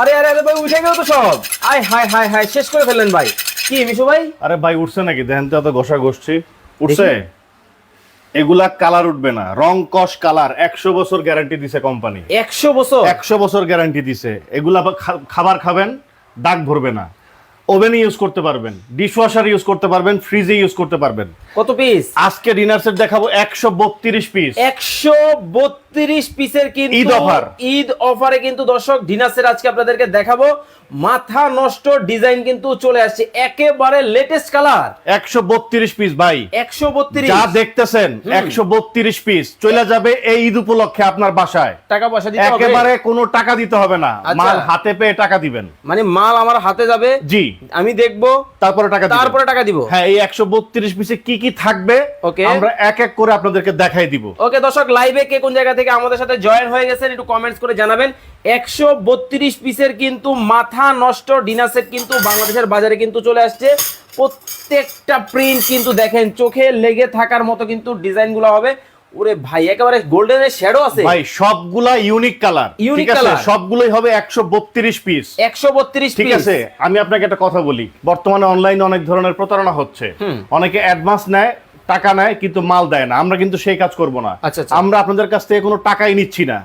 আরে আরে আরে ভাই উঠে গেল তো সব। আয় হায় হায় হায় শেষ করে ফেললেন ভাই। কি মিশু ভাই? আরে ভাই উঠছে নাকি? দেখেন তো এত ঘষা ঘষছি। উঠছে? এগুলা কালার উঠবে না। রং কস কালার একশো বছর গ্যারান্টি দিছে কোম্পানি একশো বছর? একশো বছর গ্যারান্টি দিছে। এগুলা খাবার খাবেন দাগ ভরবে না। ওভেনে ইউজ করতে পারবেন। ডিশওয়াশার ইউজ করতে পারবেন ফ্রিজে ইউজ করতে পারবেন। কত পিস আজকে ডিনার সেট দেখাবো একশো বত্রিশ পিস একশো বত্রিশ পিসের কিন্তু ঈদ offer। ঈদ অফারে কিন্তু দর্শক ডিনাসের আজকে আপনাদেরকে দেখাবো। মাথা নষ্ট ডিজাইন কিন্তু চলে আসছে একেবারে লেটেস্ট কালার একশো বত্রিশ পিস ভাই। একশো বত্রিশ। যা দেখতেছেন একশো বত্রিশ পিস। চলে যাবে এই ঈদ উপলক্ষে আপনার বাসায়। টাকা পয়সা দিতে একেবারে কোনো টাকা দিতে হবে না। আচ্ছা। মাল হাতে পেয়ে টাকা দিবেন। মানে মাল আমার হাতে যাবে? জি। আমি দেখব। তারপরে টাকা তারপরে টাকা দিব। হ্যাঁ এই একশো বত্রিশ পিসে কি কি থাকবে ওকে। আমরা এক এক করে আপনাদেরকে দেখাই দিব। ওকে দর্শক লাইভে কে কোন জায়গা থেকে আমাদের সাথে জয়েন হয়ে গেছেন একটু কমেন্টস করে জানাবেন। একশো বত্রিশ পিসের কিন্তু মাথা নষ্ট ডিনার সেট কিন্তু বাংলাদেশের বাজারে কিন্তু চলে আসছে। প্রত্যেকটা প্রিন্ট কিন্তু দেখেন চোখে লেগে থাকার মতো কিন্তু ডিজাইনগুলো হবে। ওরে ভাই একেবারে গোল্ডেনের শ্যাডো আছে। ভাই সবগুলা ইউনিক কালার আছে? color। সবগুলোই হবে একশো বত্রিশ পিস একশো বত্রিশ ঠিক আছে? আমি আপনাকে একটা কথা বলি। বর্তমানে অনলাইনে অনেক ধরনের প্রতারণা হচ্ছে। অনেকে অ্যাডভান্স নেয় টাকা নেয় কিন্তু মাল দেয় না। আমরা কিন্তু সেই কাজ করব না। আচ্ছা, আচ্ছা। আমরা আপনাদের কাছ থেকে কোনো টাকাই নিচ্ছি না।